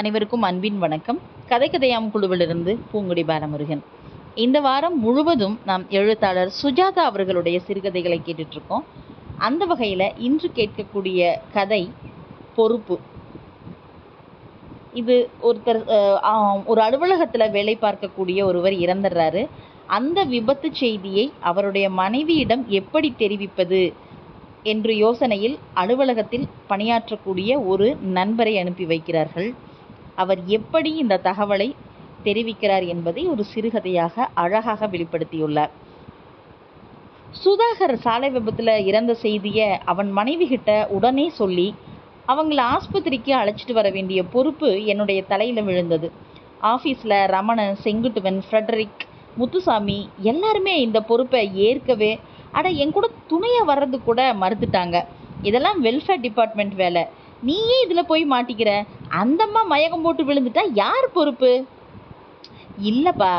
அனைவருக்கும் அன்பின் வணக்கம். கதை கதையாம் குழுவிலிருந்து பூங்குடி பாலமுருகன். இந்த வாரம் முழுவதும் நாம் எழுத்தாளர் சுஜாதா அவர்களுடைய சிறுகதைகளை கேட்டுட்ருக்கோம். அந்த வகையில் இன்று கேட்கக்கூடிய கதை பொறுப்பு. இது ஒருத்தர் ஒரு அலுவலகத்தில் வேலை பார்க்கக்கூடிய ஒருவர் இறந்துடுறாரு அந்த விபத்து செய்தியை அவருடைய மனைவியிடம் எப்படி தெரிவிப்பது என்று யோசனையில் அலுவலகத்தில் பணியாற்றக்கூடிய ஒரு நண்பரை அனுப்பி வைக்கிறார்கள். அவர் எப்படி இந்த தகவலை தெரிவிக்கிறார் என்பதை ஒரு சிறுகதையாக அழகாக வெளிப்படுத்தியுள்ளார். சுதாகர் சாலை விபத்தில் இறந்த செய்தியை அவன் மனைவி கிட்ட உடனே சொல்லி அவங்கள ஆஸ்பத்திரிக்கு அழைச்சிட்டு வர வேண்டிய பொறுப்பு என்னுடைய தலையில் விழுந்தது. ஆஃபீஸில் ரமணன் செங்குட்டுவன் ஃப்ரெட்ரிக் முத்துசாமி எல்லாருமே இந்த பொறுப்பை ஏற்கவே அட என் கூட துணையாக வர்றது கூட மறுத்துட்டாங்க. இதெல்லாம் வெல்ஃபேர் டிபார்ட்மெண்ட் வேலை. நீயே இதில் போய் மாட்டிக்கிற. அந்தம்மா மயக்கம் போட்டு விழுந்துட்டா யார் பொறுப்பு? இல்லைப்பா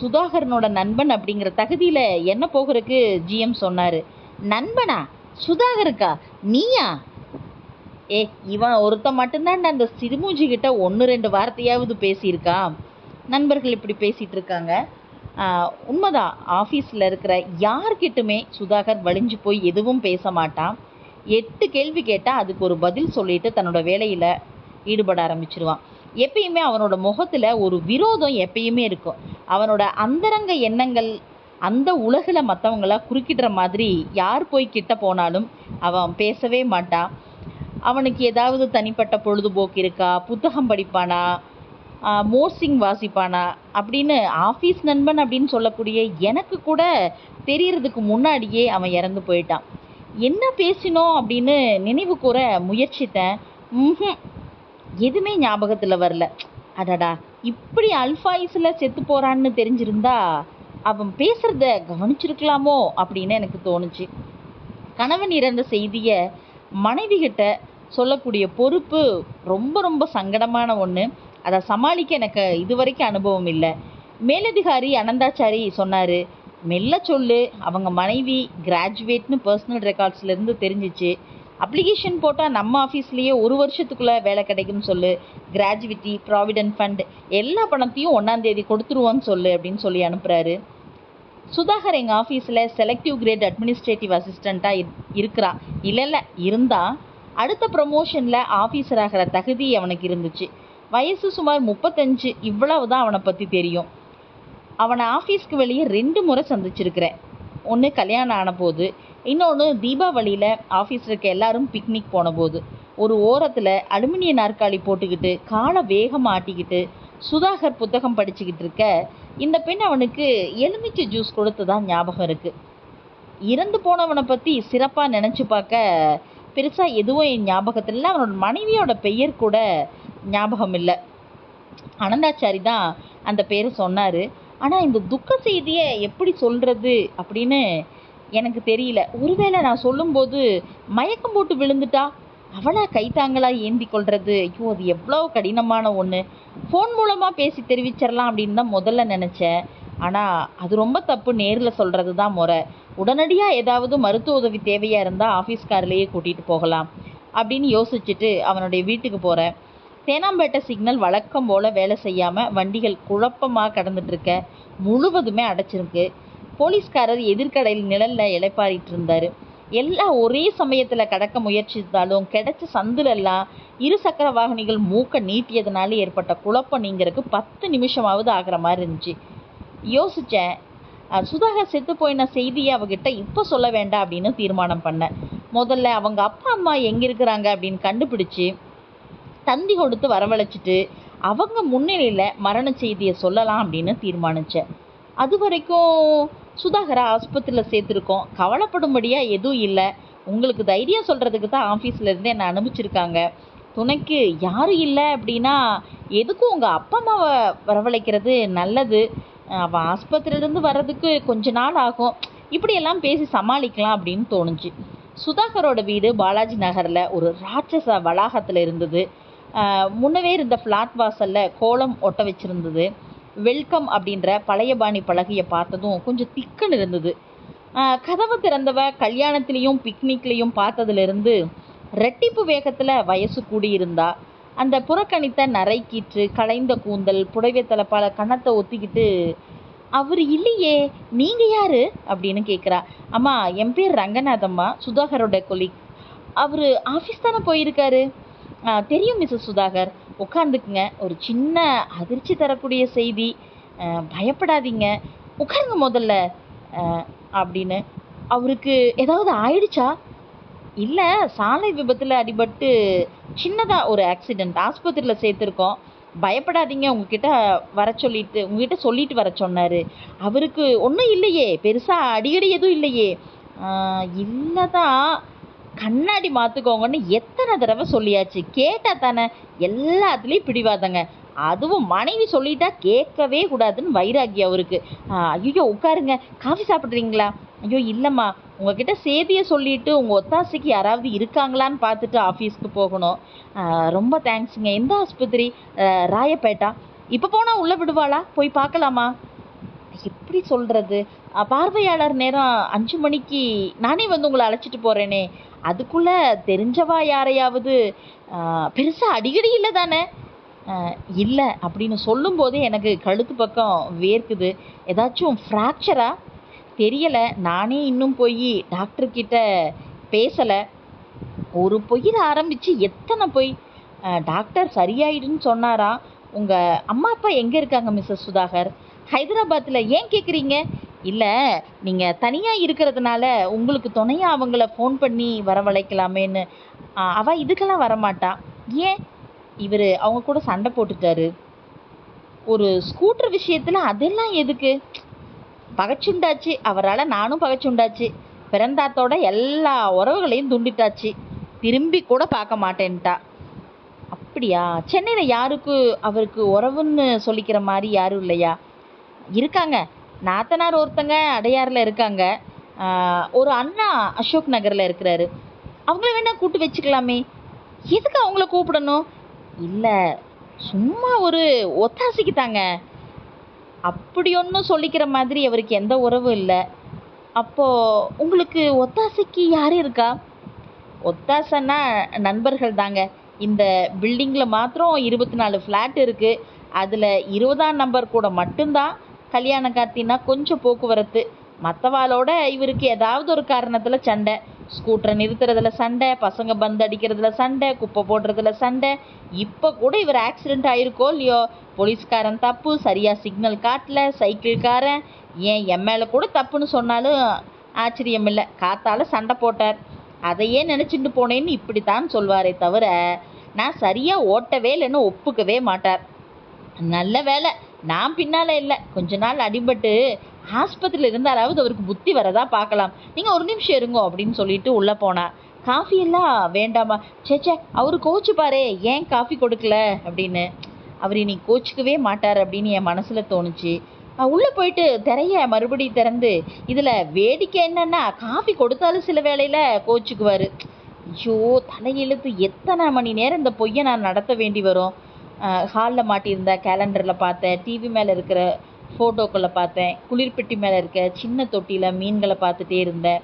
சுதாகரனோட நண்பன் அப்படிங்கிற தகுதியில் என்ன போகிறதுக்கு ஜிஎம் சொன்னார். நண்பனா? சுதாகருக்கா? நீயா? ஏ இவன் ஒருத்தன் மட்டும்தான் அந்த சிறுமூஞ்சி கிட்ட ஒன்று ரெண்டு வார்த்தையாவது பேசியிருக்கான். நண்பர்கள் இப்படி பேசிகிட்டு இருக்காங்க. உண்மைதான் ஆஃபீஸில் இருக்கிற யார்கிட்டுமே சுதாகர் வலிஞ்சு போய் எதுவும் பேச மாட்டான். எட்டு கேள்வி கேட்டால் அதுக்கு ஒரு பதில் சொல்லிட்டு தன்னோட வேலையில் ஈடுபட ஆரம்பிச்சிருவான். எப்பயுமே அவனோட முகத்தில் ஒரு விரோதம் எப்பயுமே இருக்கும். அவனோட அந்தரங்க எண்ணங்கள் அந்த உலகில் மற்றவங்கள குறுக்கிடுற மாதிரி யார் போய் கிட்ட போனாலும் அவன் பேசவே மாட்டான். அவனுக்கு ஏதாவது தனிப்பட்ட பொழுதுபோக்கு இருக்கா? புத்தகம் படிப்பானா? மோசிங் மோர்சிங் வாசிப்பானா? அப்படின்னு ஆஃபீஸ் நண்பன் அப்படின்னு சொல்லக்கூடிய எனக்கு கூட தெரியறதுக்கு முன்னாடியே அவன் இறந்து போயிட்டான். என்ன பேசினோம் அப்படின்னு நினைவு கூற முயற்சித்தேன். எதுவுமே ஞாபகத்தில் வரல. அடடா இப்படி அல்ஃபாயிஸில் செத்து போகிறான்னு தெரிஞ்சிருந்தா அவன் பேசுகிறத கவனிச்சிருக்கலாமோ அப்படின்னு எனக்கு தோணுச்சு. கணவன் இறந்த செய்தியை மனைவிகிட்ட சொல்லக்கூடிய பொறுப்பு ரொம்ப ரொம்ப சங்கடமான ஒன்று அதை சமாளிக்க எனக்கு இதுவரைக்கும் அனுபவம் இல்லை. மேலதிகாரி அனந்தாச்சாரி சொன்னார் மெல்ல சொல்லு. அவங்க மனைவி கிராஜுவேட்னு பர்சனல் ரெக்கார்ட்ஸ்லேருந்து தெரிஞ்சிச்சு. அப்ளிகேஷன் போட்டால் நம்ம ஆஃபீஸ்லேயே ஒரு வருஷத்துக்குள்ளே வேலை கிடைக்கும்னு சொல்லு. கிராஜுவிட்டி ப்ராவிடென்ட் ஃபண்ட் எல்லா பணத்தையும் ஒன்றாந்தேதி கொடுத்துருவோன்னு சொல்லு அப்படின்னு சொல்லி அனுப்புகிறாரு சுதாகர் எங்கள் ஆஃபீஸில் செலக்டிவ் கிரேட் அட்மினிஸ்ட்ரேட்டிவ் அசிஸ்டண்ட்டாக இருக்கிறான் இல்லை இல்லை இருந்தால் அடுத்த ப்ரமோஷனில் ஆஃபீஸர் ஆகிற தகுதி அவனுக்கு இருந்துச்சு. வயசு சுமார் முப்பத்தஞ்சு. இவ்வளவு தான் அவனை பற்றி தெரியும். அவனை ஆஃபீஸ்க்கு வெளியே ரெண்டு முறை சந்திச்சிருக்கிறேன். ஒன்று கல்யாணம் ஆன போது இன்னொன்று தீபாவளியில் ஆஃபீஸில் இருக்க எல்லாரும் பிக்னிக் போன போது. ஒரு ஓரத்தில் அலுமினிய நாற்காலி போட்டுக்கிட்டு காலை வேகமாக ஆட்டிக்கிட்டு சுதாகர் புத்தகம் படிச்சுக்கிட்டு இருக்க இந்த பெண் அவனுக்கு எலுமிச்சை ஜூஸ் கொடுத்ததா ஞாபகம் இருக்குது இறந்து போனவனை பற்றி சிறப்பாக நினச்சி பார்க்க பெருசாக எதுவும் என் ஞாபகத்தில் இல்லை. அவனோட மனைவியோட பெயர் கூட ஞாபகம் இல்லை. அனந்தாச்சாரி தான் அந்த பேரை சொன்னார். ஆனால் இந்த துக்க செய்தியை எப்படி சொல்கிறது அப்படின்னு எனக்கு தெரியல. ஒருவேளை நான் சொல்லும்போது மயக்கம் போட்டு விழுந்துட்டா அவளா கைத்தாங்களா ஏந்தி கொள்வது ஐயோ அது எவ்வளோ கடினமான ஒன்று ஃபோன் மூலமாக பேசி தெரிவிச்சிடலாம் அப்படின்னு தான் முதல்ல நினச்சேன். ஆனால் அது ரொம்ப தப்பு நேரில் சொல்கிறது தான் முறை. உடனடியாக ஏதாவது மருத்துவ உதவி தேவையாக இருந்தால் ஆஃபீஸ் கார்லேயே கூட்டிகிட்டு போகலாம் அப்படின்னு யோசிச்சுட்டு அவனுடைய வீட்டுக்கு போகிறேன் தேனாம்பேட்டை சிக்னல் வழக்கம் போல் வேலை செய்யாமல் வண்டிகள் குழப்பமாக கடந்துட்டுருக்க முழுவதுமே அடைச்சிருக்கு. போலீஸ்காரர் எதிர்கடையில் நிழலில் இளைப்பாறிட்டு இருந்தார். எல்லாம் ஒரே சமயத்தில் கடக்க முயற்சித்தாலும் கிடைச்ச சந்திலெல்லாம் இரு சக்கர வாகனிகள் மூக்க நீட்டியதுனால ஏற்பட்ட குழப்பம் நீங்கிறதுக்கு பத்து நிமிஷமாவது ஆகிற மாதிரி இருந்துச்சு. யோசித்தேன் சுதாகர் செத்து போயின செய்தியை அவகிட்ட இப்போ சொல்ல வேண்டாம் அப்படின்னு தீர்மானம் பண்ணேன். முதல்ல அவங்க அப்பா அம்மா எங்கே இருக்கிறாங்க அப்படின்னு கண்டுபிடிச்சி தந்தி கொடுத்து வரவழைச்சிட்டு அவங்க முன்னிலையில் மரண செய்தியை சொல்லலாம் அப்படின்னு தீர்மானித்தேன் அது வரைக்கும் சுதாகரை ஆஸ்பத்திரியில் சேர்த்துருக்கோம். கவலைப்படும்படியாக எதுவும் இல்லை. உங்களுக்கு தைரியம் சொல்கிறதுக்கு தான் ஆஃபீஸ்லேருந்து என்னை அனுப்பிச்சிருக்காங்க. துணைக்கு யாரும் இல்லை அப்படின்னா எதுக்கும் உங்கள் அப்பா அம்மாவை வரவழைக்கிறது நல்லது. அவன் ஆஸ்பத்திரியிலேருந்து வர்றதுக்கு கொஞ்ச நாள் ஆகும். இப்படியெல்லாம் பேசி சமாளிக்கலாம் அப்படின்னு தோணுச்சு. சுதாகரோட வீடு பாலாஜி நகரில் ஒரு ராட்சச வளாகத்தில் இருந்தது. முன்னவே இருந்த ஃப்ளாட் வாசலில் கோலம் ஒட்ட வச்சுருந்தது. வெல்கம் அப்படின்ற பழைய பாணி பலகையை பார்த்ததும் கொஞ்சம் திக்குன்னு இருந்தது. கதவை கதவு திறந்தவ கல்யாணத்துலேயும் பிக்னிக்லேயும் பார்த்ததுலேருந்து ரெட்டிப்பு வேகத்தில் வயசு கூடியிருந்தா. அந்த புறக்கணித்த நரைக்கீற்று களைந்த கூந்தல் புடவை தலைப்பால கன்னத்தை ஒத்திக்கிட்டு அவர் இல்லையே நீங்கள் யார்? அப்படின்னு கேட்குறா அம்மா என் பேர் ரங்கநாதம்மா சுதாகரோட கொலிக் அவர் ஆஃபீஸ் தானே போயிருக்காரு? தெரியும் மிஸ்ஸஸ் சுதாகர். உட்காந்துக்குங்க ஒரு சின்ன அதிர்ச்சி தரக்கூடிய செய்தி. பயப்படாதீங்க. உட்காருங்க முதல்ல. அப்படின்னு. அவருக்கு ஏதாவது ஆயிடுச்சா? இல்லை சாலை விபத்தில் அடிபட்டு சின்னதாக ஒரு ஆக்சிடெண்ட் ஆஸ்பத்திரியில் சேர்த்துருக்கோம். பயப்படாதீங்க. உங்ககிட்ட வர சொல்லிட்டு உங்ககிட்ட சொல்லிட்டு வர சொன்னார். அவருக்கு ஒன்றும் இல்லையே. பெருசாக அடிக்கடி எதுவும் இல்லையே. இல்லை தான் கண்ணாடி மாற்றுக்கோங்கன்னு எத்தனை தடவை சொல்லியாச்சு. கேட்டால் தானே எல்லாத்துலேயும் பிடிவாதங்க. அதுவும் மனைவி சொல்லிட்டா கேட்கவே கூடாதுன்னு வைராகி அவருக்கு. ஐயோ உட்காருங்க. காஃபி சாப்பிட்றீங்களா? ஐயோ இல்லைம்மா. உங்ககிட்ட சேதியை சொல்லிட்டு உங்கள் ஒத்தாசைக்கு யாராவது இருக்காங்களான்னு பார்த்துட்டு ஆஃபீஸ்க்கு போகணும். ரொம்ப தேங்க்ஸுங்க எந்த ஆஸ்பத்திரி? ராயப்பேட்டா. இப்போ போனால் உள்ளே விடுவாளா? போய் பார்க்கலாமா? எப்படி சொல்கிறது பார்வையாளர் நேரம் அஞ்சு மணிக்கு நானே வந்து உங்களை அழைச்சிட்டு போகிறேனே அதுக்குள்ளே தெரிஞ்சவா யாரையாவது பெருசாக அடிக்கடி இல்லை தானே? இல்லை அப்படின்னு சொல்லும்போதே எனக்கு கழுத்து பக்கம் வேர்க்குது. ஏதாச்சும் ஃப்ராக்சரா தெரியலை. நானே இன்னும் போய் டாக்டர்கிட்ட பேசலை. ஒரு பொய்யில் ஆரம்பித்து எத்தனை பொய்? டாக்டர் சரியாயிடுன்னு சொன்னாரா உங்கள் அம்மா அப்பா எங்கே இருக்காங்க மிஸ்ஸஸ் சுதாகர்? ஹைதராபாத்தில் ஏன் கேட்குறீங்க இல்லை நீங்கள் தனியாக இருக்கிறதுனால உங்களுக்கு துணையாக அவங்கள ஃபோன் பண்ணி வரவழைக்கலாமேன்னு. அவள் இதுக்கெல்லாம் வரமாட்டா. ஏன்? இவர் அவங்க கூட சண்டை போட்டுட்டாரு. ஒரு ஸ்கூட்டர் விஷயத்தில் அதெல்லாம் எதுக்கு? பகைச்சுண்டாச்சு. அவரால் நானும் பகைச்சுண்டாச்சு. பிறந்தாத்தோட எல்லா உறவுகளையும் துண்டிட்டாச்சு. திரும்பி கூட பார்க்க மாட்டேன்ட்டா. அப்படியா? சென்னையில் யாருக்கு அவருக்கு உறவுன்னு சொல்லிக்கிற மாதிரி யாரும் இல்லையா? இருக்காங்க. நாத்தனார் ஒருத்தங்க அடையாறில் இருக்காங்க. ஒரு அண்ணா அசோக் நகரில் இருக்கிறாரு. அவங்கள வேணால் கூட்டு வச்சுக்கலாமே. எதுக்கு அவங்கள கூப்பிடணும்? இல்லை சும்மா ஒரு ஒத்தாசைக்கு தாங்க அப்படி ஒன்றும் சொல்லிக்கிற மாதிரி அவருக்கு எந்த உறவும் இல்லை. அப்போ உங்களுக்கு ஒத்தாசைக்கு யார் இருக்கா? ஒத்தாசைன்னா நண்பர்கள் தாங்க. இந்த பில்டிங்கில் மாத்திரம் இருபத்தி நாலு ஃப்ளாட் இருக்குது அதில் இருபதாம் நம்பர் கூட மட்டும்தான். கல்யாண கார்த்தினா கொஞ்சம் போக்குவரத்து. மற்றவாளோட இவருக்கு ஏதாவது ஒரு காரணத்தில் சண்டை. ஸ்கூட்டரை நிறுத்துறதுல சண்டை பசங்க பந்து அடிக்கிறதுல சண்டை குப்பை போடுறதுல சண்டை. இப்போ கூட இவர் ஆக்சிடென்ட் ஆயிருக்கோ இல்லையோ போலீஸ்காரன் தப்பு சரியாக சிக்னல் காட்டல சைக்கிள்காரன் ஏன் என் மேலே கூட தப்புன்னு சொன்னாலும் ஆச்சரியம் இல்லை காத்தால சண்டை போட்டார். அதையே நினச்சிட்டு போனேன்னு இப்படித்தான் சொல்வாரே தவிர நான் சரியாக ஓட்டவே இல்லைன்னு ஒப்புக்கவே மாட்டார். நல்ல வேலை நான் பின்னால் இல்லை. கொஞ்ச நாள் அடிபட்டு ஆஸ்பத்திரியில் இருந்தாலாவது அவருக்கு புத்தி வரதா பார்க்கலாம். நீங்கள் ஒரு நிமிஷம் இருங்கோ அப்படின்னு சொல்லிட்டு உள்ளே போனார். காஃபி எல்லாம் வேண்டாமா? ச்சே ச்சே அவர் கோச்சுப்பாரே ஏன் காஃபி கொடுக்கல அப்படின்னு. அவர் இனி கோச்சிக்கவே மாட்டார் அப்படின்னு என் மனசில் தோணுச்சு. உள்ளே போயிட்டு திரைய மறுபடியும் திறந்து இதில் வேடிக்கை என்னன்னா காஃபி கொடுத்தாலும் சில வேளையில் கோச்சுக்குவார். ஐயோ தலையெழுத்து எத்தனை மணி நேரம் இந்த பொய்யை நான் நடத்த வேண்டி வரும்? ஹாலில் மாட்டியிருந்த கேலண்டரில் பார்த்தேன் டிவி மேலே இருக்கிற ஃபோட்டோக்களை பார்த்தேன் குளிர்பெட்டி மேலே இருக்க சின்ன தொட்டியில் மீன்களை பார்த்துட்டே இருந்தேன்.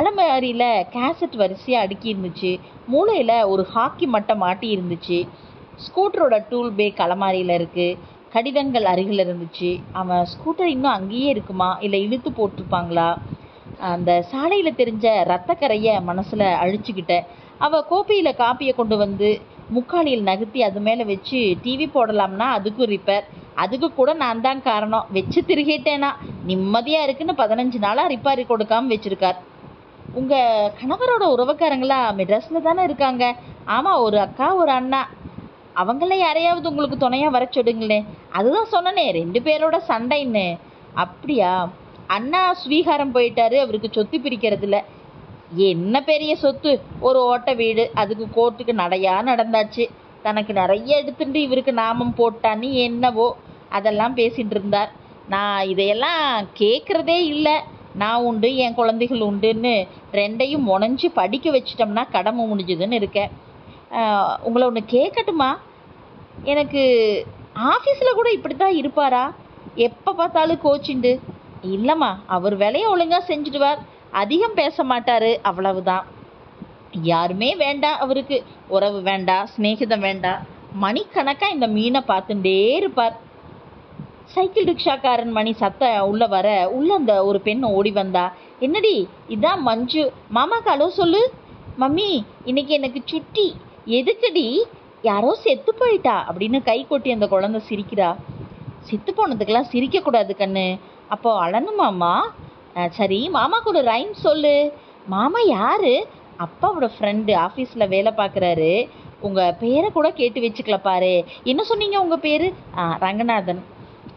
அலமாரியில் கேசட் வரிசையாக அடுக்கி இருந்துச்சு. மூலையில் ஒரு ஹாக்கி மட்டை மாட்டி இருந்துச்சு. ஸ்கூட்டரோட டூல் பேக் அலமாரியில் இருக்குது கடிதங்கள் அருகில் இருந்துச்சு. அவன் ஸ்கூட்டர் இன்னும் அங்கேயே இருக்குமா? இல்லை இழுத்து போட்டிருப்பாங்களா? அந்த சாலையில் தெரிஞ்ச ரத்தக்கரையை மனசில் அழிச்சுக்கிட்டேன் அவள் கோப்பையில் காப்பியை கொண்டு வந்து முக்காலியில் நகர்த்தி அது மேலே வச்சு டிவி போடலாம்னா அதுக்கும் ரிப்பேர் அதுக்கு கூட நான் தான் காரணம். வச்சு திருகிட்டேனா. நிம்மதியாக இருக்குன்னு பதினஞ்சு நாளாக ரிப்பேர் கொடுக்காம வச்சுருக்கார். உங்கள் கணவரோட உறவுக்காரங்களா? மெட்ராஸில் தானே இருக்காங்க. ஆமாம் ஒரு அக்கா ஒரு அண்ணா. அவங்கள யாரையாவது உங்களுக்கு துணையாக வர சொல்லுங்களேன் அதுதான் சொன்னனே ரெண்டு பேரோட சண்டைன்னு. அப்படியா? அண்ணா ஸ்வீகாரம் போயிட்டாரு அவருக்கு சொத்து பிரிக்கிறதுல என்ன பெரிய சொத்து? ஒரு ஓட்ட வீடு அதுக்கு கோர்ட்டுக்கு நடையாக நடந்தாச்சு. தனக்கு நிறைய எடுத்துட்டு இவருக்கு நாமம் போட்டான்னு என்னவோ அதெல்லாம் பேசிகிட்டு இருந்தார். நான் இதையெல்லாம் கேட்குறதே இல்லை. நான் உண்டு என் குழந்தைகள் உண்டுன்னு ரெண்டையும் முனைஞ்சு படிக்க வச்சிட்டோம்னா கடமை முடிஞ்சுதுன்னு இருக்கேன். உங்களை ஒன்று கேட்கட்டுமா எனக்கு ஆஃபீஸில் கூட இப்படி தான் இருப்பாரா? எப்போ பார்த்தாலும் கோச்சிண்டு. இல்லைம்மா அவர் வேலையை ஒழுங்காக செஞ்சுடுவார். அதிகம் பேச மாட்டார் அவ்வளவுதான். யாருமே வேண்டாம் அவருக்கு. உறவு வேண்டாம் சிநேகிதம் வேண்டாம் மணிக்கணக்காக இந்த மீனை பார்த்துட்டே இருப்பார். சைக்கிள் ரிக்ஷாக்காரன் மணி சத்த உள்ள வர உள்ள அந்த ஒரு பெண் ஓடி வந்தா. என்னடி இதான் மஞ்சு. மாமாக்கு அளவு சொல்லு. மம்மி இன்னைக்கு எனக்கு சுட்டி. எதுக்குடி? யாரோ செத்து போயிட்டா அப்படின்னு கை கொட்டி அந்த குழந்தை சிரிக்கிறா. செத்து போனதுக்கெல்லாம் சிரிக்கக்கூடாது கண்ணு. அப்போ அழணுமாம்மா சரி மாமா கூட ரைம் சொல்லு. மாமா யாரு? அப்பாவோட ஃப்ரெண்டு ஆஃபீஸில் வேலை பார்க்குறாரு உங்கள் பேரை கூட கேட்டு வச்சுக்கல பாரு. என்ன சொன்னீங்க உங்கள் பேர்? ரங்கநாதன்.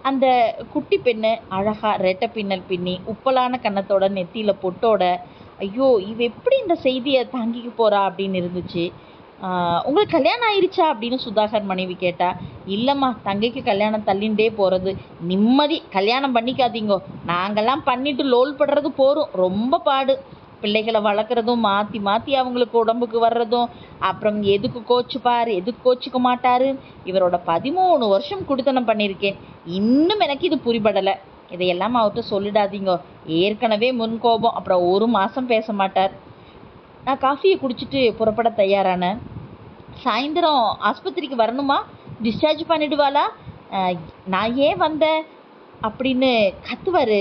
அந்த குட்டி பெண்ணு அழகாக ரெட்டை பின்னல் பின்னி உப்பலான கன்னத்தோட நெத்தியில் பொட்டோட ஐயோ இவ எப்படி இந்த செய்தியை தாங்கிக்க போகிறா அப்படின்னு இருந்துச்சு. உங்களுக்கு கல்யாணம் ஆயிடுச்சா அப்படின்னு சுதாகர் மனைவி கேட்டா இல்லைம்மா தங்கைக்கு கல்யாணம் தள்ளிண்டே போகிறது நிம்மதி கல்யாணம் பண்ணிக்காதீங்கோ. நாங்கள்லாம் பண்ணிட்டு லோல் படுறது போகிறோம் ரொம்ப பாடு. பிள்ளைகளை வளர்க்குறதும் மாற்றி மாற்றி அவங்களுக்கு உடம்புக்கு வர்றதும். அப்புறம் எதுக்கு கோச்சுப்பார்? எதுக்கு கோச்சிக்க மாட்டார்? இவரோட பதிமூணு வருஷம் குடித்தனம் பண்ணியிருக்கேன். இன்னும் எனக்கு இது புரிபடலை. இதையெல்லாம் அவர்கிட்ட சொல்லிடாதீங்க. ஏற்கனவே முன் கோபம். அப்புறம் ஒரு மாதம் பேச மாட்டார். நான் காஃபியை குடிச்சிட்டு புறப்பட தயாரானேன். சாயந்தரம் ஆஸ்பத்திரிக்கு வரணுமா? டிஸ்சார்ஜ் பண்ணிடுவாளா? நான் ஏன் வந்தேன்? அப்படின்னு கத்துவார்.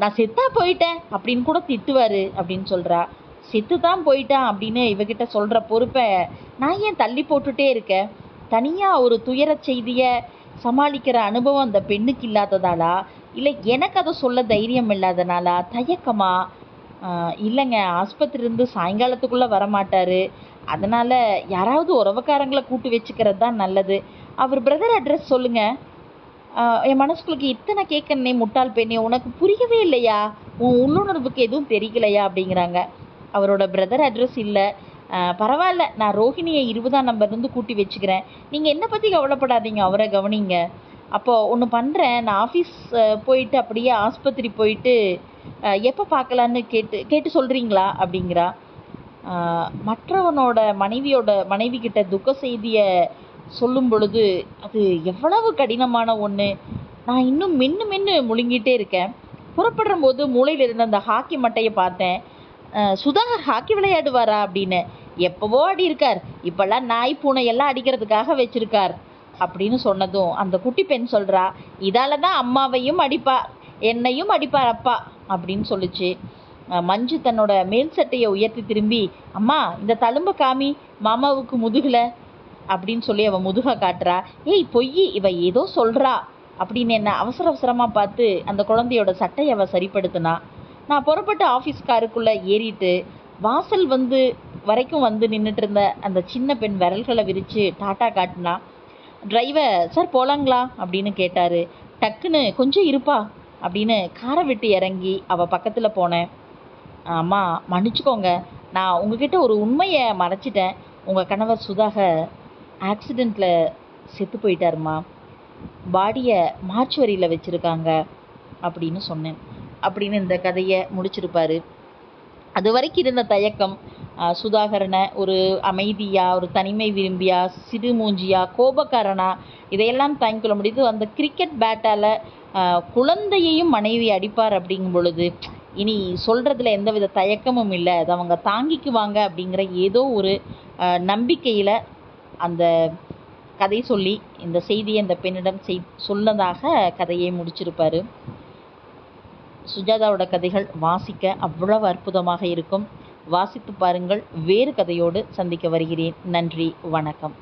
நான் செத்தா போயிட்டேன் அப்படின்னு கூட திட்டுவாரு அப்படின்னு சொல்கிறா செத்து தான் போயிட்டான் அப்படின்னு இவகிட்ட சொல்கிற பொறுப்பை நான் ஏன் தள்ளி போட்டுட்டே இருக்கேன்? தனியாக ஒரு துயரச் செய்தியை சமாளிக்கிற அனுபவம் அந்த பெண்ணுக்கு இல்லாததாலா? இல்லை எனக்கு அதை சொல்ல தைரியம் இல்லாதனாலா? தயக்கமா? இல்லைங்க. ஆஸ்பத்திரிலேருந்து சாயங்காலத்துக்குள்ளே வரமாட்டார். அதனால் யாராவது உறவுக்காரங்களை கூட்டு வச்சுக்கிறது தான் நல்லது. அவர் பிரதர் அட்ரஸ் சொல்லுங்கள் என் மனசுக்குள்ளுக்கு இத்தனை கேட்கணே முட்டாள் பெண்ணே உனக்கு புரியவே இல்லையா? உன் உள்ளுணர்வுக்கு எதுவும் தெரியலையா? அப்படிங்கிறாங்க. அவரோட பிரதர் அட்ரஸ் இல்லை. பரவாயில்ல. நான் ரோஹிணியை இருபதாம் நம்பர்லேருந்து கூட்டி வச்சுக்கிறேன். நீங்கள் என்னை பற்றி கவலைப்படாதீங்க. அவரை கவனிங்க. அப்போது ஒன்று பண்ணுறேன் நான் ஆஃபீஸ் போயிட்டு அப்படியே ஆஸ்பத்திரி போயிட்டு எப்போ பார்க்கலான்னு கேட்டு கேட்டு சொல்கிறீங்களா அப்படிங்கிறா. மற்றவனோட மனைவியோட மனைவி கிட்ட துக்க செய்தியை சொல்லும் பொழுது அது எவ்வளவு கடினமான ஒன்று நான் இன்னும் மென்னு மென்னு முழுங்கிட்டே இருக்கேன். புறப்படுற போது மூளையில் இருந்த அந்த ஹாக்கி மட்டையை பார்த்தேன். சுதாகர் ஹாக்கி விளையாடுவாரா? அப்படின்னு. எப்பவோ ஆடி இருக்கார். இப்பெல்லாம் நாய் பூனை எல்லாம் அடிக்கிறதுக்காக வச்சிருக்கார். அப்படின்னு சொன்னதும் அந்த குட்டி பெண் சொல்கிறா இதால தான் அம்மாவையும் அடிப்பா என்னையும் அடிப்பார் அப்பா அப்படின்னு சொல்லுச்சு. மஞ்சு தன்னோட மேல் சட்டையை உயர்த்தி திரும்பி அம்மா இந்த தழும்ப காமி மாமாவுக்கு முதுகல அப்படின்னு சொல்லி அவன் முதுக காட்டுறா. ஏய் பொய் இவ ஏதோ சொல்றா அப்படின்னு என்ன அவசர அவசரமாக பார்த்து அந்த குழந்தையோட சட்டையை அவள் சரிப்படுத்தினா. நான் புறப்பட்டு ஆஃபீஸ் காருக்குள்ளே ஏறிட்டு வாசல் வந்து வரைக்கும் வந்து நின்றுட்டு இருந்த அந்த சின்ன பெண் விரல்களை விரித்து டாட்டா காட்டினா. டிரைவர் சார் போகலாங்களா அப்படின்னு கேட்டார். டக்குன்னு கொஞ்சம் இருப்பா அப்படின்னு காரை விட்டு இறங்கி அவள் பக்கத்தில் போனேன். அம்மா மன்னிச்சுக்கோங்க. நான் உங்ககிட்ட ஒரு உண்மையை மறைச்சிட்டேன். உங்கள் கணவர் சுதாகர் ஆக்சிடெண்ட்டில் செத்து போயிட்டாருமா. பாடியை மார்ச்சுவரியில் வச்சுருக்காங்க அப்படின்னு சொன்னேன். அப்படின்னு இந்த கதையை முடிச்சிருப்பாரு. அது வரைக்கும் இருந்த தயக்கம் சுதாகரனை ஒரு அமைதியாக ஒரு தனிமை விரும்பியா சிறு மூஞ்சியா கோபக்காரனா இதையெல்லாம் தாங்கிக்கொள்ள முடியுது அந்த கிரிக்கெட் பேட்டால் குழந்தையையும் மனைவி அடிப்பார் அப்படிங்கும் பொழுது இனி சொல்கிறதுல எந்தவித தயக்கமும் இல்லை. அதை அவங்க தாங்கிக்குவாங்க அப்படிங்கிற ஏதோ ஒரு நம்பிக்கையில் அந்த கதை சொல்லி இந்த செய்தியை இந்த பெண்ணிடம் செய் சொன்னதாக கதையை முடிச்சிருப்பார். சுஜாதாவோட கதைகள் வாசிக்க அவ்வளவு அற்புதமாக இருக்கும். வாசித்து பாருங்கள். வேறு கதையோடு சந்திக்க வருகிறேன். நன்றி. வணக்கம்.